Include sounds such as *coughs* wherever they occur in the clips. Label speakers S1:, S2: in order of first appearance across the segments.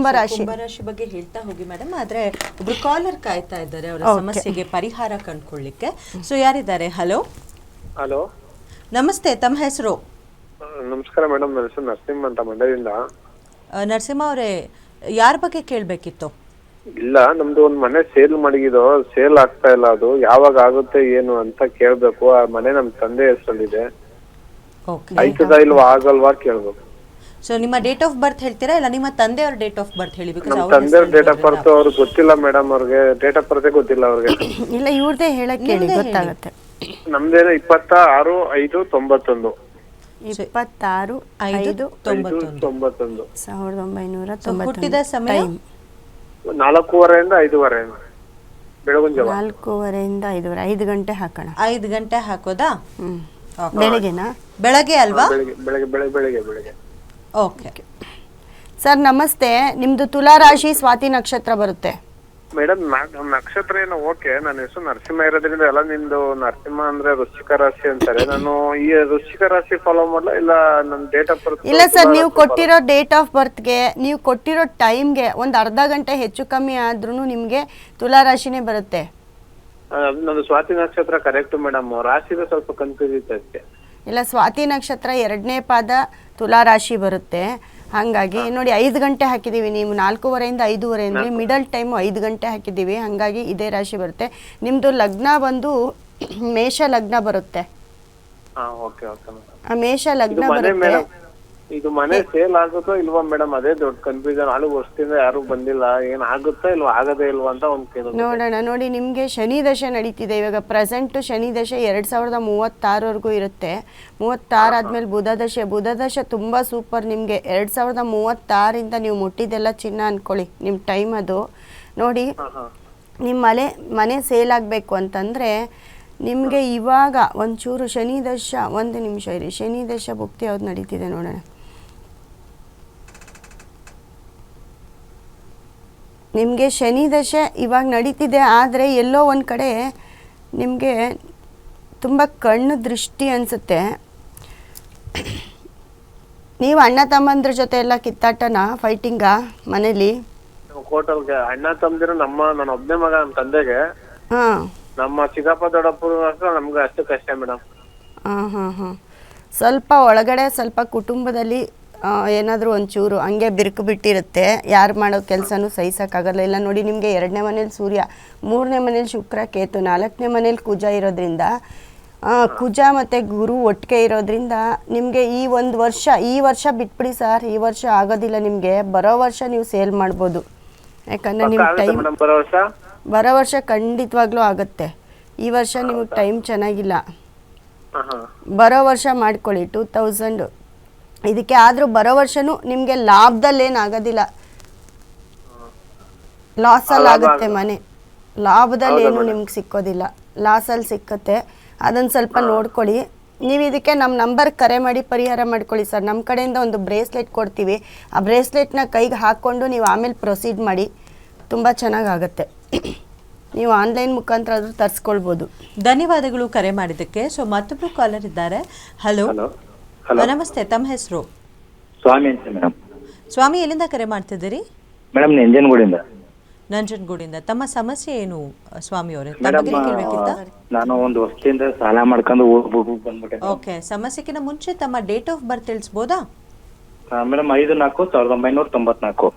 S1: ಕುಂಭರಾಶಿ
S2: ಕುಂಭರಾಶಿ ಬಗ್ಗೆ ಹೇಳ್ತಾ ಹೋಗಿ ಮೇಡಮ್ ಆದ್ರೆ ಒಬ್ರು ಕಾಲರ್ ಕಾಯ್ತಾ ಇದ್ದಾರೆ ಅವರ ಸಮಸ್ಯೆಗೆ ಪರಿಹಾರ ಕಂಡುಕೊಳ್ಳಿಕ್ಕೆ. ಸೊ ಯಾರಿದ್ದಾರೆ? ಹಲೋ
S3: ಹಲೋ
S2: ನಮಸ್ತೆ ತಮ್ಮ ಹೆಸರು?
S3: ನಮಸ್ಕಾರ ಮೇಡಮ್ ನನ್ನ ಹೆಸರು ನರಸಿಂಹ ಅಂತ ಮಂಡ್ಯದಿಂದ.
S2: ನರಸಿಂಹ ಅವರೇ ಯಾರ ಬಗ್ಗೆ ಕೇಳಬೇಕಿತ್ತು?
S3: ಇಲ್ಲ ನಮ್ದು ಒಂದ್ ಮನೆ ಸೇಲ್ ಮಾಡಿದೋ ಸೇಲ್ ಆಗ್ತಾ ಇಲ್ಲ ಅದು ಯಾವಾಗ ಆಗುತ್ತೆ ಏನು ಅಂತ ಕೇಳ್ಬೇಕು. ಆ ಮನೆ ನಮ್ ತಂದೆ ಹೆಸರಲ್ಲಿದೆ.
S2: ಓಕೆ
S3: ಆಯ್ತದ ಇಲ್ವಾ ಆಗಲ್ವಾ ಕೇಳ್ಬೇಕು.
S2: ಸೊ ನಿಮ್ಮ ಡೇಟ್ ಆಫ್ ಬರ್ತ್ ಹೇಳ್ತೀರಾ? ಇಲ್ಲ ನಿಮ್ಮ ತಂದೆಯವ್ರ ಡೇಟ್ ಆಫ್ ಬರ್ತ್ ಹೇಳಿ ಬಿಕಾಸ್
S3: ಅವ್ರ ತಂದೆ ಡೇಟ್ ಆಫ್ ಬರ್ತ್ ಅವ್ರಿಗೆ ಗೊತ್ತಿಲ್ಲ ಮೇಡಮ್ ಅವ್ರಿಗೆ. ಡೇಟ್ ಆಫ್ ಬರ್ತ್ ಗೊತ್ತಿಲ್ಲ ಅವ್ರಿಗೆ. *coughs*
S1: ಇಲ್ಲ ಇವ್ರದೇ ಹೇಳಕ್ ಕೇಳಿ ಗೊತ್ತಾಗತ್ತೆ.
S3: ನಮ್ದೇನೋ ಇಪ್ಪತ್ತ ಆರು ಐದು ತೊಂಬತ್ತೊಂದು.
S1: ಇಪ್ಪತ್ತಾರು
S2: ಐದು
S1: ಐದು
S2: ತೊಂಬತ್ತೊಂದು.
S1: ಸಾವಿರದ ಒಂಬೈನೂರ
S2: ಹುಟ್ಟಿದ
S1: ತೊಂಬತ್ತೊಂದು.
S2: ಸಮಯ?
S3: ನಾಲ್ಕೂವರೆಯಿಂದ ಐದೂವರೆ ಬೆಳಗಿನ ಜಾವ
S1: ನಾಲ್ಕೂವರೆಯಿಂದ ಐದುವರೆ. ಐದು ಗಂಟೆ ಹಾಕೋಣ.
S2: ಐದು ಗಂಟೆ ಹಾಕೋದಾ?
S1: ಹ್ಮ್.
S2: Okay.
S1: ಬೆಳಗ್ಗೆನಾ?
S2: ಬೆಳಗ್ಗೆ ಅಲ್ವಾ?
S3: ಬೆಳಗ್ಗೆ ಬೆಳಗ್ಗೆ ಬೆಳಗ್ಗೆ ಬೆಳಿಗ್ಗೆ ಬೆಳಿಗ್ಗೆ.
S2: ಓಕೆ
S1: ಸರ್ ನಮಸ್ತೆ. ನಿಮ್ದು ತುಲಾ ರಾಶಿ ಸ್ವಾತಿ ನಕ್ಷತ್ರ ಬರುತ್ತೆ.
S3: ಮೇಡಮ್ ನಕ್ಷತ್ರ ಏನೋ ಓಕೆ. ನನ್ನ ಹೆಸರು ನರಸಿಂಹ ಇರೋದ್ರಿಂದ ಎಲ್ಲ ನಿಮ್ದು ನರಸಿಂಹ ಅಂದ್ರೆ ವೃಶ್ಚಿಕ ರಾಶಿ ಅಂತಾರೆ. ನಾನು ಈ ವೃಶ್ಚಿಕ ರಾಶಿ ಫಾಲೋ ಮಾಡಲ? ಇಲ್ಲ ನನ್ನ ಡೇಟ್ ಆಫ್ ಬರ್ತ್
S1: ಇಲ್ಲ ಸರ್ ನೀವು ಕೊಟ್ಟಿರೋ ಡೇಟ್ ಆಫ್ ಬರ್ತ್ಗೆ ನೀವು ಕೊಟ್ಟಿರೋ ಟೈಮ್ಗೆ ಒಂದು ಅರ್ಧ ಗಂಟೆ ಹೆಚ್ಚು ಕಮ್ಮಿ ಆದ್ರೂ ನಿಮಗೆ ತುಲಾ ರಾಶಿನೇ ಬರುತ್ತೆ
S3: ನಂದು ಸ್ವಾತಿ ನಕ್ಷತ್ರ ಕರೆಕ್ಟ್ ಮೇಡಮ್. ರಾಶಿಗೆ ಸ್ವಲ್ಪ ಕನ್ಫ್ಯೂಸ್ ಇತ್ತು ಅಷ್ಟೇ
S1: ಇಲ್ಲ ಸ್ವಾತಿ ನಕ್ಷತ್ರ ಎರಡನೇ ಪಾದ ತುಲಾ ರಾಶಿ ಬರುತ್ತೆ. ಹಾಗಾಗಿ ನೋಡಿ ಐದು ಗಂಟೆ ಹಾಕಿದ್ದೀವಿ ನೀವು ನಾಲ್ಕೂವರೆಯಿಂದ ಐದೂವರೆ ಅಂದರೆ ಮಿಡಲ್ ಟೈಮು ಐದು ಗಂಟೆ ಹಾಕಿದ್ದೀವಿ ಹಾಗಾಗಿ ಇದೇ ರಾಶಿ ಬರುತ್ತೆ. ನಿಮ್ಮದು ಲಗ್ನ ಬಂದು *clears throat* ಮೇಷ ಲಗ್ನ ಬರುತ್ತೆ. ಮೇಷ ಲಗ್ನ ಬರುತ್ತೆ.
S3: ಇದು ಮನೆ ಸೇಲ್ ಆಗುತ್ತೋ ಇಲ್ವಾ ಮೇಡಮ್ ಅದೇ ದೊಡ್ಡ ಕನ್ಫ್ಯೂಷನ್ ಆಳು ವರ್ಷದಿಂದ ಯಾರು ಬಂದಿಲ್ಲ. ಏನ್ ಆಗುತ್ತೋ ಇಲ್ವಾ ಆಗದೇ ಇಲ್ವಾ ಅಂತ ಒಂದು ಕೇಳೋದು.
S1: ನೋಡೋಣ ನೋಡಿ ನಿಮಗೆ ಶನಿ ದಶೆ ನಡೀತಿದೆ. ಇವಾಗ ಪ್ರೆಸೆಂಟು ಶನಿ ದಶೆ ಎರಡು ಸಾವಿರದ ಮೂವತ್ತಾರವರೆಗೂ ಇರುತ್ತೆ. ಮೂವತ್ತಾರು ಆದಮೇಲೆ ಬುಧ ದಶೆ. ಬುಧ ದಶೆ ತುಂಬ ಸೂಪರ್ ನಿಮಗೆ. ಎರಡು ಸಾವಿರದ ಮೂವತ್ತಾರಿಂದ ನೀವು ಮುಟ್ಟಿದ್ದೆಲ್ಲ ಚಿನ್ನ ಅಂದ್ಕೊಳ್ಳಿ ನಿಮ್ಮ ಟೈಮ್ ಅದು. ನೋಡಿ ನಿಮ್ಮ ಮನೆ ಮನೆ ಸೇಲ್ ಆಗಬೇಕು ಅಂತಂದರೆ ನಿಮಗೆ ಇವಾಗ ಒಂಚೂರು ಶನಿ ದಶ ಒಂದು ನಿಮಿಷ ಇರಿ. ಶನಿ ದಶ ಭುಕ್ತಿ ಯಾವ್ದು ನಡೀತಿದೆ ನೋಡೋಣ. ನಿಮಗೆ ಶನಿ ದಶೆ ಇವಾಗ ನಡೀತಿದೆ ಆದರೆ ಎಲ್ಲೋ ಒಂದು ಕಡೆ ನಿಮಗೆ ತುಂಬ ಕಣ್ಣು ದೃಷ್ಟಿ ಅನಿಸುತ್ತೆ. ನೀವು ಅಣ್ಣ ತಮ್ಮಂದ್ರ ಜೊತೆ ಎಲ್ಲ ಕಿತ್ತಾಟನ ಫೈಟಿಂಗಾ ಮನೇಲಿ?
S3: ಹೋಟೆಲ್ಗೆ ಅಣ್ಣ ತಮ್ಮದಿರ ನಮ್ಮ ನನ್ನ ಒಬ್ಬನೇ ಮಗ ನಮ್ಮ ತಂದೆಗೆ.
S1: ಹಾಂ.
S3: ನಮ್ಮ ಚಿಕ್ಕಪ್ಪ ದೊಡ್ಡಪ್ಪ ನಮ್ಗೆ ಅಷ್ಟು ಕಷ್ಟ ಮೇಡಮ್.
S1: ಹಾಂ ಹಾಂ ಹಾಂ. ಸ್ವಲ್ಪ ಒಳಗಡೆ ಸ್ವಲ್ಪ ಕುಟುಂಬದಲ್ಲಿ ಏನಾದರೂ ಒಂಚೂರು ಹಂಗೆ ಬಿರುಕು ಬಿಟ್ಟಿರುತ್ತೆ. ಯಾರು ಮಾಡೋ ಕೆಲಸನೂ ಸಹಿಸೋಕ್ಕಾಗಲ್ಲ. ಇಲ್ಲ ನೋಡಿ ನಿಮಗೆ ಎರಡನೇ ಮನೇಲಿ ಸೂರ್ಯ ಮೂರನೇ ಮನೇಲಿ ಶುಕ್ರ ಕೇತು ನಾಲ್ಕನೇ ಮನೇಲಿ ಕುಜ ಇರೋದ್ರಿಂದ ಕುಜ ಮತ್ತು ಗುರು ಒಟ್ಟಿಗೆ ಇರೋದ್ರಿಂದ ನಿಮಗೆ ಈ ಒಂದು ವರ್ಷ ಈ ವರ್ಷ ಬಿಟ್ಬಿಡಿ ಸರ್. ಈ ವರ್ಷ ಆಗೋದಿಲ್ಲ ನಿಮಗೆ. ಬರೋ ವರ್ಷ ನೀವು ಸೇಲ್ ಮಾಡ್ಬೋದು. ಯಾಕಂದರೆ ನಿಮ್ಮ ಟೈಮ್
S3: ಬರೋ ವರ್ಷ?
S1: ಖಂಡಿತವಾಗ್ಲೂ ಆಗುತ್ತೆ. ಈ ವರ್ಷ ನಿಮಗೆ ಟೈಮ್ ಚೆನ್ನಾಗಿಲ್ಲ. ಬರೋ ವರ್ಷ ಮಾಡ್ಕೊಳ್ಳಿ. ಟೂ ತೌಸಂಡ್ ಇದಕ್ಕೆ ಆದರೂ ಬರೋ ವರ್ಷನೂ ನಿಮಗೆ ಲಾಭದಲ್ಲೇನು ಆಗೋದಿಲ್ಲ ಲಾಸಲ್ಲಿ ಆಗುತ್ತೆ ಮನೆ. ಲಾಭದಲ್ಲಿ ಏನು ನಿಮ್ಗೆ ಸಿಕ್ಕೋದಿಲ್ಲ. ಲಾಸಲ್ಲಿ ಸಿಕ್ಕತ್ತೆ. ಅದನ್ನು ಸ್ವಲ್ಪ ನೋಡ್ಕೊಳ್ಳಿ. ನೀವು ಇದಕ್ಕೆ ನಮ್ಮ ನಂಬರ್ ಕರೆ ಮಾಡಿ ಪರಿಹಾರ ಮಾಡ್ಕೊಳ್ಳಿ ಸರ್. ನಮ್ಮ ಕಡೆಯಿಂದ ಒಂದು ಬ್ರೇಸ್ಲೆಟ್ ಕೊಡ್ತೀವಿ. ಆ ಬ್ರೇಸ್ಲೆಟ್ನ ಕೈಗೆ ಹಾಕ್ಕೊಂಡು ನೀವು ಆಮೇಲೆ ಪ್ರೊಸೀಡ್ ಮಾಡಿ. ತುಂಬ ಚೆನ್ನಾಗಾಗತ್ತೆ. ನೀವು ಆನ್ಲೈನ್ ಮುಖಾಂತರ ಆದರೂ ತರಿಸ್ಕೊಳ್ಬೋದು.
S2: ಧನ್ಯವಾದಗಳು ಕರೆ ಮಾಡಿದ್ದಕ್ಕೆ. ಸೊ ಮತ್ತೊಬ್ಬರು ಕಾಲರ್ ಇದ್ದಾರೆ. Hello
S4: hello.
S2: ನಮಸ್ತೆ ತಮ್ಮ ಹೆಸರು?
S4: ಸ್ವಾಮಿ ಅಂತ ಮೇಡಮ್.
S2: ಸ್ವಾಮಿ ಎಲ್ಲಿಂದ ಕರೆ ಮಾಡ್ತಿದ್ದೀರಿ?
S4: ಮೇಡಮ್ ನಂಜನಗೂಡಿಂದ.
S2: ನಂಜನಗೂಡಿಂದ. ತಮ್ಮ ಸಮಸ್ಯೆ ಏನು ಸ್ವಾಮಿ ಅವರೇ
S4: ಮೇಡಮ್
S2: ಕೇಳಬೇಕಿತ್ತ?
S4: ನಾನು ಒಂದು ವರ್ಷದಿಂದ ಸಾಲ ಮಾಡ್ಕೊಂಡು ಹೋಗ್ಬಿಟ್ಟು ಬಂದ್ಬಿಟ್ಟೆ.
S2: ಓಕೆ ಸಮಸ್ಯೆಕ್ಕಿಂತ ಮುಂಚೆ ತಮ್ಮ ಡೇಟ್ ಆಫ್ ಬರ್ತ್ ತಿಳಿಸ್ಬೋದಾ?
S4: ಮೇಡಮ್ ಐದು ನಾಲ್ಕು ಸಾವಿರದ ಒಂಬೈನೂರ ತೊಂಬತ್ನಾಲ್ಕು.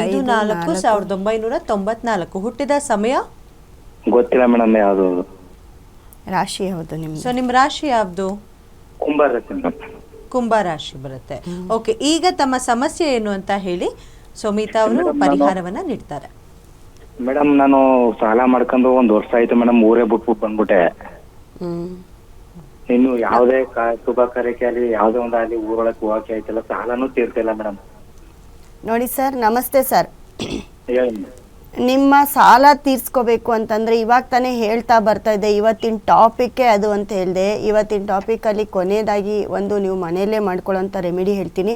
S2: ಐದು ನಾಲ್ಕು ಸಾವಿರದ ಒಂಬೈನೂರ ತೊಂಬತ್ನಾಲ್ಕು. ಹುಟ್ಟಿದ ಸಮಯ?
S4: ಗೊತ್ತಿಲ್ಲ ಮೇಡಮ್ ಯಾವುದು
S1: ರಾಶಿ ಯಾವುದು ನಿಮ್ಮ
S2: ಸೊ ನಿಮ್ಮ ರಾಶಿ ಯಾವ್ದು?
S4: ಕುಂಬಾರ ಮೇಡಮ್
S2: ಕುಂಭ ರಾಶಿ ಬರುತ್ತೆ. ಓಕೆ ಈಗ ತಮ್ಮ ಸಮಸ್ಯೆ ಏನು ಅಂತ ಹೇಳಿ ಸುಮಿತಾ ಅವರು ಪರಿಹಾರವನ್ನ ನೀಡ್ತಾರೆ.
S4: ಮೇಡಮ್ ನಾನು ಸಾಲ ಮಾಡ್ಕೊಂಡು ಒಂದು ವರ್ಷ ಆಯ್ತು ಮೇಡಮ್ ಊರೇ ಬಿಟ್ಬಿಟ್ಟು ಬಂದ್ಬಿಟ್ಟೆ. ಇನ್ನು ಯಾವುದೇ ಕಾ- ಶುಭ ಕಾರ್ಯಕ್ಕೆ ಆಗಲಿ ಯಾವುದೇ ಒಂದು ಆಗಲಿ ಊರೊಳಗೆ ಹೋಗಕ್ಕೆ ಆಯ್ತಲ್ಲ ಸಾಲನೂ ತೀರ್ತಿಲ್ಲ ಮೇಡಮ್.
S1: ನೋಡಿ ಸರ್ ನಮಸ್ತೆ ಸರ್.
S4: ಹೇಳಿ.
S1: ನಿಮ್ಮ ಸಾಲ ತೀರ್ಸ್ಕೋಬೇಕು ಅಂತಂದರೆ ಇವಾಗ ತಾನೇ ಹೇಳ್ತಾ ಬರ್ತಾ ಇದೆ, ಇವತ್ತಿನ ಟಾಪಿಕ್ಕೇ ಅದು ಅಂತ ಹೇಳಿದೆ. ಇವತ್ತಿನ ಟಾಪಿಕಲ್ಲಿ ಕೊನೆಯದಾಗಿ ಒಂದು ನೀವು ಮನೆಯಲ್ಲೇ ಮಾಡ್ಕೊಳ್ಳೋಂಥ ರೆಮಿಡಿ ಹೇಳ್ತೀನಿ.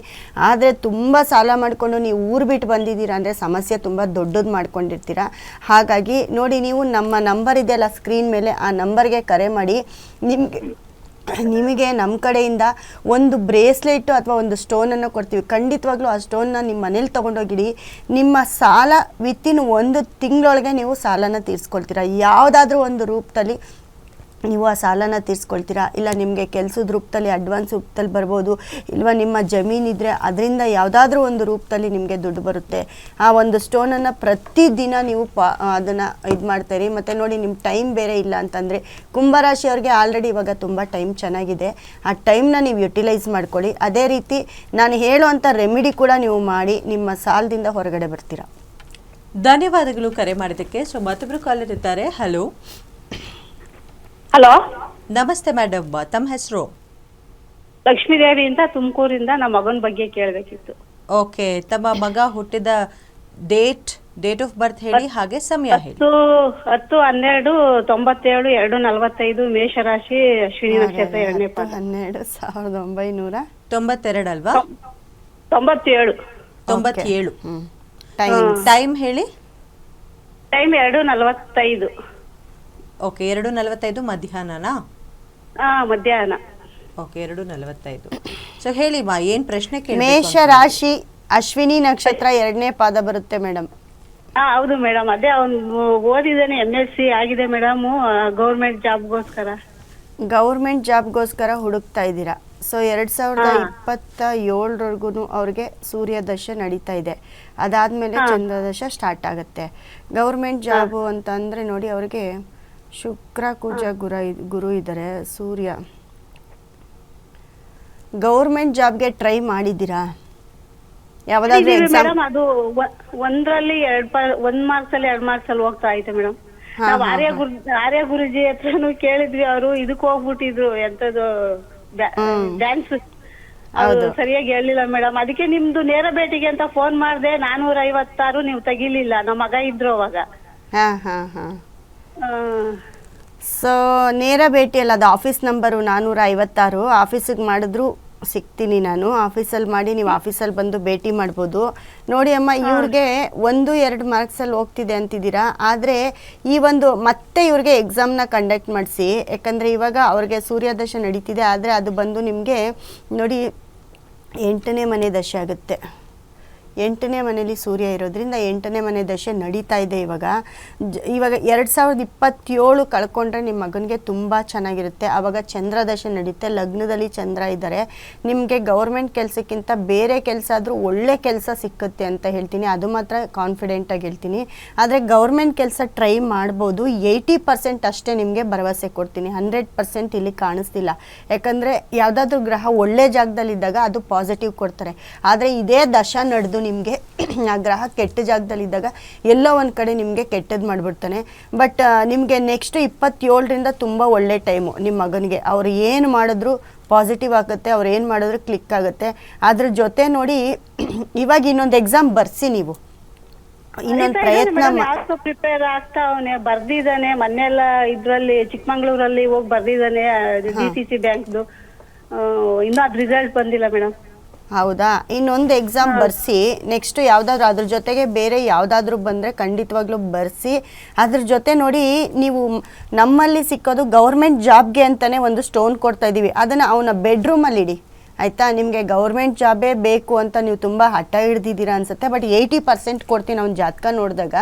S1: ಆದರೆ ತುಂಬ ಸಾಲ ಮಾಡಿಕೊಂಡು ನೀವು ಊರು ಬಿಟ್ಟು ಬಂದಿದ್ದೀರಾ ಅಂದರೆ ಸಮಸ್ಯೆ ತುಂಬ ದೊಡ್ಡದು ಮಾಡ್ಕೊಂಡಿರ್ತೀರ. ಹಾಗಾಗಿ ನೋಡಿ ನೀವು ನಮ್ಮ ನಂಬರ್ ಇದೆಯಲ್ಲ ಸ್ಕ್ರೀನ್ ಮೇಲೆ ಆ ನಂಬರ್ಗೆ ಕರೆ ಮಾಡಿ. ನಿಮಗೆ ನಿಮಗೆ ನಮ್ಮ ಕಡೆಯಿಂದ ಒಂದು ಬ್ರೇಸ್ಲೆಟ್ ಅಥವಾ ಒಂದು ಸ್ಟೋನನ್ನು ಕೊಡ್ತೀವಿ. ಖಂಡಿತವಾಗ್ಲೂ ಆ ಸ್ಟೋನ್ನ ನಿಮ್ಮ ಮನೇಲಿ ತೊಗೊಂಡೋಗಿಡಿ. ನಿಮ್ಮ ಸಾಲ ವಿತಿನ್ ಒಂದು ತಿಂಗಳೊಳಗೆ ನೀವು ಸಾಲನ ತೀರಿಸ್ಕೊಳ್ತೀರಾ. ಯಾವುದಾದ್ರೂ ಒಂದು ರೂಪದಲ್ಲಿ ನೀವು ಆ ಸಾಲನ ತೀರಿಸ್ಕೊಳ್ತೀರಾ? ಇಲ್ಲ ನಿಮಗೆ ಕೆಲಸದ ರೂಪದಲ್ಲಿ ಅಡ್ವಾನ್ಸ್ ರೂಪದಲ್ಲಿ ಬರ್ಬೋದು, ಇಲ್ವಾ ನಿಮ್ಮ ಜಮೀನಿದ್ರೆ ಅದರಿಂದ ಯಾವುದಾದ್ರೂ ಒಂದು ರೂಪದಲ್ಲಿ ನಿಮಗೆ ದುಡ್ಡು ಬರುತ್ತೆ. ಆ ಒಂದು ಸ್ಟೋನನ್ನು ಪ್ರತಿದಿನ ನೀವು ಪಾ ಅದನ್ನು ಇದು ಮಾಡ್ತೀರಿ. ಮತ್ತು ನೋಡಿ ನಿಮ್ಮ ಟೈಮ್ ಬೇರೆ ಇಲ್ಲ ಅಂತಂದರೆ ಕುಂಭರಾಶಿಯವ್ರಿಗೆ ಆಲ್ರೆಡಿ ಇವಾಗ ತುಂಬ ಟೈಮ್ ಚೆನ್ನಾಗಿದೆ. ಆ ಟೈಮ್ನ ನೀವು ಯುಟಿಲೈಸ್ ಮಾಡ್ಕೊಳ್ಳಿ. ಅದೇ ರೀತಿ ನಾನು ಹೇಳುವಂಥ ರೆಮಿಡಿ ಕೂಡ ನೀವು ಮಾಡಿ, ನಿಮ್ಮ ಸಾಲದಿಂದ ಹೊರಗಡೆ ಬರ್ತೀರಾ.
S2: ಧನ್ಯವಾದಗಳು ಕರೆ ಮಾಡಿದ್ದಕ್ಕೆ. ಸೊ ಮತ್ತೊಬ್ಬರು ಕಾಲರ್ ಇದ್ದಾರೆ ಹಲೋ
S5: ಹಲೋ?
S2: ನಮಸ್ತೆ ಮೇಡಮ್ ತಮ್ಮ ಹೆಸರು?
S5: ಲಕ್ಷ್ಮೀದೇವಿ ಅಂತ ತುಮಕೂರಿಂದ ನಮ್ಮ ಮಗನ ಬಗ್ಗೆ ಕೇಳಬೇಕಿತ್ತು.
S2: ಓಕೆ ತಮ್ಮ ಮಗ ಹುಟ್ಟಿದ ಡೇಟ್ ಡೇಟ್ ಆಫ್ ಬರ್ತ್ ಹೇಳಿ ಹಾಗೆ ಸಮಯ ಹೇಳಿ.
S5: ಹತ್ತು ಹತ್ತು ಹನ್ನೆರಡು ತೊಂಬತ್ತೇಳು ಎರಡು ನಲವತ್ತೈದು ಮೇಷರಾಶಿ ಅಶ್ವಿನಿ ನಕ್ಷತ್ರ ಎರಡನೇ ಪಾದ.
S1: ಹನ್ನೆರಡು ಸಾವಿರದ ಒಂಬೈನೂರ
S2: ತೊಂಬತ್ತೆರಡು ಅಲ್ವಾ?
S5: ತೊಂಬತ್ತೇಳು.
S2: ತೊಂಬತ್ತೇಳು.
S1: ಟೈಮ್
S2: ಹೇಳಿ?
S5: ಟೈಮ್ ಎರಡು ನಲವತ್ತೈದು.
S2: ಓಕೆ ಎರಡು ನಲವತ್ತೈದು ಮಧ್ಯಾಹ್ನನಾ?
S5: ಹಾ ಮಧ್ಯಾಹ್ನ.
S2: ಓಕೆ ಎರಡು ನಲವತ್ತೈದು. ಸೊ ಹೇಳಿ ಮಾ ಏನ್ ಪ್ರಶ್ನೆ ಕೇಳಿ
S1: ಮೇಷ ರಾಶಿ ಅಶ್ವಿನಿ ನಕ್ಷತ್ರ ಎರಡನೇ ಪಾದ ಬರುತ್ತೆ ಮೇಡಮ್
S5: ಹಾ ಹೌದು ಮೇಡಮ್ ಅದೇ ಅವ್ನು ಓದಿದ್ದಾನೆ ಎಂ ಎಸ್ ಸಿ ಆಗಿದೆ ಮೇಡಮ್ ಗೌರ್ಮೆಂಟ್ ಜಾಬ್ಗೋಸ್ಕರ
S1: ಗೌರ್ಮೆಂಟ್ ಜಾಬ್ಗೋಸ್ಕರ ಹುಡುಕ್ತಾ ಇದ್ದೀರಾ. ಸೊ ಎರಡು ಸಾವಿರದ ಇಪ್ಪತ್ತ ಏಳರವರೆಗೂ ಅವ್ರಿಗೆ ಸೂರ್ಯ ದಶ ನಡೀತಾ ಇದೆ. ಅದಾದಮೇಲೆ ಚಂದ್ರದಶ ಸ್ಟಾರ್ಟ್ ಆಗುತ್ತೆ. ಗೌರ್ಮೆಂಟ್ ಜಾಬು ಅಂತ ಅಂದರೆ ನೋಡಿ ಅವ್ರಿಗೆ ಶುಕ್ರ ಕುಜ ಗುರ ಗುರು ಇದ್ದಾರೆ ಸೂರ್ಯ ಗೌರ್ಮೆಂಟ್ ಜಾಬ್ಗೆ ಟ್ರೈ ಮಾಡಿದ್ದೀರಾ? ಯಾವ್ದಾದ್ರು
S5: ಮೇಡಮ್ ಅದು ಒ- ಒಂದ್ರಲ್ಲಿ ಎರಡ್ ಪ ಒಂದ್ ಮಾರ್ಕ್ಸ್ ಅಲ್ಲಿ ಎರಡ್ ಮಾರ್ಕ್ಸ್ ಅಲ್ಲಿ ಹೋಗ್ತಾ ಐತೆ ಮೇಡಮ್ ನಾವ್ ಆರ್ಯ ಗುರು ಆರ್ಯ ಗುರುಜಿ ಹತ್ರನು ಕೇಳಿದ್ವಿ ಅವರು ಇದಕ್ ಹೋಗ್ಬಿಟ್ಟಿದ್ರು ಎಂತದು ಡ್ಯಾನ್ಸ್. ಅದು ಸರಿಯಾಗಿ ಹೇಳಿಲ್ಲ ಮೇಡಮ್ ಅದಕ್ಕೆ ನಿಮ್ದು ನೇರ ಭೇಟಿಗೆ ಅಂತ ಫೋನ್ ಮಾಡ್ದೆ ನಾನೂರ ಐವತ್ತಾರು ನೀವು ತೆಗಿಲಿಲ್ಲ. ನಮ್ಮ ಮಗ ಇದ್ರು ಅವಾಗ.
S1: ಹಾ ಹಾ ಹಾಂ. ಸೊ ನೇರ ಭೇಟಿ ಅಲ್ಲ ಅದು ಆಫೀಸ್ ನಂಬರು ನಾನ್ನೂರ ಐವತ್ತಾರು ಆಫೀಸಿಗೆ ಮಾಡಿದ್ರು ಸಿಗ್ತೀನಿ ನಾನು. ಆಫೀಸಲ್ಲಿ ಮಾಡಿ ನೀವು ಆಫೀಸಲ್ಲಿ ಬಂದು ಭೇಟಿ ಮಾಡ್ಬೋದು. ನೋಡಿ ಅಮ್ಮ ಇವ್ರಿಗೆ ಒಂದು ಎರಡು ಮಾರ್ಕ್ಸಲ್ಲಿ ಹೋಗ್ತಿದೆ ಅಂತಿದ್ದೀರಾ? ಆದರೆ ಈ ಒಂದು ಮತ್ತೆ ಇವ್ರಿಗೆ ಎಕ್ಸಾಮ್ನ ಕಂಡಕ್ಟ್ ಮಾಡಿಸಿ. ಯಾಕಂದರೆ ಇವಾಗ ಅವ್ರಿಗೆ ಸೂರ್ಯದಶ ನಡೀತಿದೆ. ಆದರೆ ಅದು ಬಂದು ನಿಮಗೆ ನೋಡಿ ಎಂಟನೇ ಮನೆ ದಶೆ ಆಗುತ್ತೆ. ಎಂಟನೇ ಮನೇಲಿ ಸೂರ್ಯ ಇರೋದ್ರಿಂದ ಎಂಟನೇ ಮನೆ ದಶೆ ನಡೀತಾ ಇದೆ ಇವಾಗ. ಇವಾಗ ಎರಡು ಸಾವಿರದ ಇಪ್ಪತ್ತೇಳು ಕಳ್ಕೊಂಡ್ರೆ ನಿಮ್ಮ ಮಗನಿಗೆ ತುಂಬ ಚೆನ್ನಾಗಿರುತ್ತೆ. ಆವಾಗ ಚಂದ್ರ ದಶೆ ನಡೀತೆ, ಲಗ್ನದಲ್ಲಿ ಚಂದ್ರ ಇದ್ದಾರೆ ನಿಮಗೆ ಗೌರ್ಮೆಂಟ್ ಕೆಲಸಕ್ಕಿಂತ ಬೇರೆ ಕೆಲಸ ಆದರೂ ಒಳ್ಳೆ ಕೆಲಸ ಸಿಕ್ಕುತ್ತೆ ಅಂತ ಹೇಳ್ತೀನಿ. ಅದು ಮಾತ್ರ ಕಾನ್ಫಿಡೆಂಟಾಗಿ ಹೇಳ್ತೀನಿ. ಆದರೆ ಗೌರ್ಮೆಂಟ್ ಕೆಲಸ ಟ್ರೈ ಮಾಡ್ಬೋದು. ಏಯ್ಟಿ ಪರ್ಸೆಂಟ್ ಅಷ್ಟೇ ನಿಮಗೆ ಭರವಸೆ ಕೊಡ್ತೀನಿ. ಹಂಡ್ರೆಡ್ ಪರ್ಸೆಂಟ್ ಇಲ್ಲಿ ಕಾಣಿಸ್ತಿಲ್ಲ. ಯಾಕಂದರೆ ಯಾವುದಾದ್ರೂ ಗ್ರಹ ಒಳ್ಳೆ ಜಾಗದಲ್ಲಿದ್ದಾಗ ಅದು ಪಾಸಿಟಿವ್ ಕೊಡ್ತಾರೆ. ಆದರೆ ಇದೇ ದಶ ನಡೆದು ನಿಮಗೆ ಆ ಗ್ರಹ ಕೆಟ್ಟ ಜಾಗದಲ್ಲಿದ್ದಾಗ ಎಲ್ಲೋ ಒಂದು ಕಡೆ ನಿಮಗೆ ಕೆಟ್ಟದ್ದು ಮಾಡಿಬಿಡ್ತಾನೆ. ಬಟ್ ನಿಮಗೆ ನೆಕ್ಸ್ಟ್ ಇಪ್ಪತ್ತೇಳರಿಂದ ತುಂಬ ಒಳ್ಳೆ ಟೈಮು ನಿಮ್ಮ ಮಗನಿಗೆ. ಅವ್ರು ಏನು ಮಾಡಿದ್ರು ಪಾಸಿಟಿವ್ ಆಗುತ್ತೆ ಅವ್ರು ಏನು ಮಾಡಿದ್ರು ಕ್ಲಿಕ್ ಆಗುತ್ತೆ. ಅದ್ರ ಜೊತೆ ನೋಡಿ *clears throat* ಇವಾಗ ಇನ್ನೊಂದು ಎಕ್ಸಾಮ್ ಬರ್ಸಿ ನೀವು. ಇನ್ನೊಂದು ಪ್ರಯತ್ನ
S5: ಪ್ರಿಪೇರ್ ಆಗ್ತಾ ಅವನೇ? ಬರ್ದಿದ್ದಾನೆ ಮೊನ್ನೆಲ್ಲ ಇದ್ರಲ್ಲಿ ಚಿಕ್ಕಮಂಗ್ಳೂರಲ್ಲಿ ಹೋಗಿ ಬರ್ದಿದ್ದಾನೆ ಡಿ ಸಿ ಸಿ ಬ್ಯಾಂಕ್ದು ಇನ್ನೂ ಅದ್ ರಿಸಲ್ಟ್ ಬಂದಿಲ್ಲ ಮೇಡಮ್
S1: ಹೌದಾ? ಇನ್ನೊಂದು ಎಕ್ಸಾಮ್ ಬರ್ಸಿ ನೆಕ್ಸ್ಟ್ ಯಾವ್ದಾದ್ರು ಅದ್ರ ಜೊತೆಗೆ ಬೇರೆ ಯಾವ್ದಾದ್ರು ಬಂದ್ರೆ ಖಂಡಿತವಾಗ್ಲೂ ಬರ್ಸಿ. ಅದ್ರ ಜೊತೆ ನೋಡಿ ನೀವು ನಮ್ಮಲ್ಲಿ ಸಿಕ್ಕೋದು ಗೌರ್ಮೆಂಟ್ ಜಾಬ್ಗೆ ಅಂತಾನೆ ಒಂದು ಸ್ಟೋನ್ ಕೊಡ್ತಾ ಇದೀವಿ. ಅದನ್ನ ಅವನ ಬೆಡ್ರೂಮಲ್ಲಿ ಇಡಿ ಆಯಿತಾ? ನಿಮಗೆ ಗೌರ್ಮೆಂಟ್ ಜಾಬೇ ಬೇಕು ಅಂತ ನೀವು ತುಂಬ ಹಠ ಹಿಡ್ದಿದ್ದೀರಾ ಅನ್ಸುತ್ತೆ. ಬಟ್ ಏಯ್ಟಿ ಪರ್ಸೆಂಟ್ ಕೊಡ್ತೀನಿ ಅವ್ನ ಜಾತಕ ನೋಡಿದಾಗ.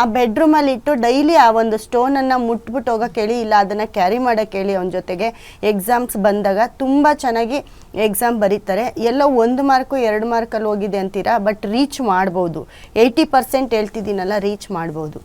S1: ಆ ಬೆಡ್ರೂಮಲ್ಲಿ ಇಟ್ಟು ಡೈಲಿ ಆ ಒಂದು ಸ್ಟೋನನ್ನು ಮುಟ್ಬಿಟ್ಟು ಹೋಗೋಕ್ಕೆ ಹೇಳಿ, ಇಲ್ಲ ಅದನ್ನು ಕ್ಯಾರಿ ಮಾಡೋಕ್ಕೆ ಹೇಳಿ ಅವನ ಜೊತೆಗೆ ಎಕ್ಸಾಮ್ಸ್ ಬಂದಾಗ ತುಂಬ ಚೆನ್ನಾಗಿ ಎಕ್ಸಾಮ್ ಬರೀತಾರೆ. ಎಲ್ಲೋ ಒಂದು ಮಾರ್ಕು ಎರಡು ಮಾರ್ಕಲ್ಲಿ ಹೋಗಿದೆ ಅಂತೀರಾ? ಬಟ್ ರೀಚ್ ಮಾಡ್ಬೋದು. ಏಯ್ಟಿ ಪರ್ಸೆಂಟ್ ಹೇಳ್ತಿದ್ದೀನಲ್ಲ ರೀಚ್ ಮಾಡ್ಬೋದು.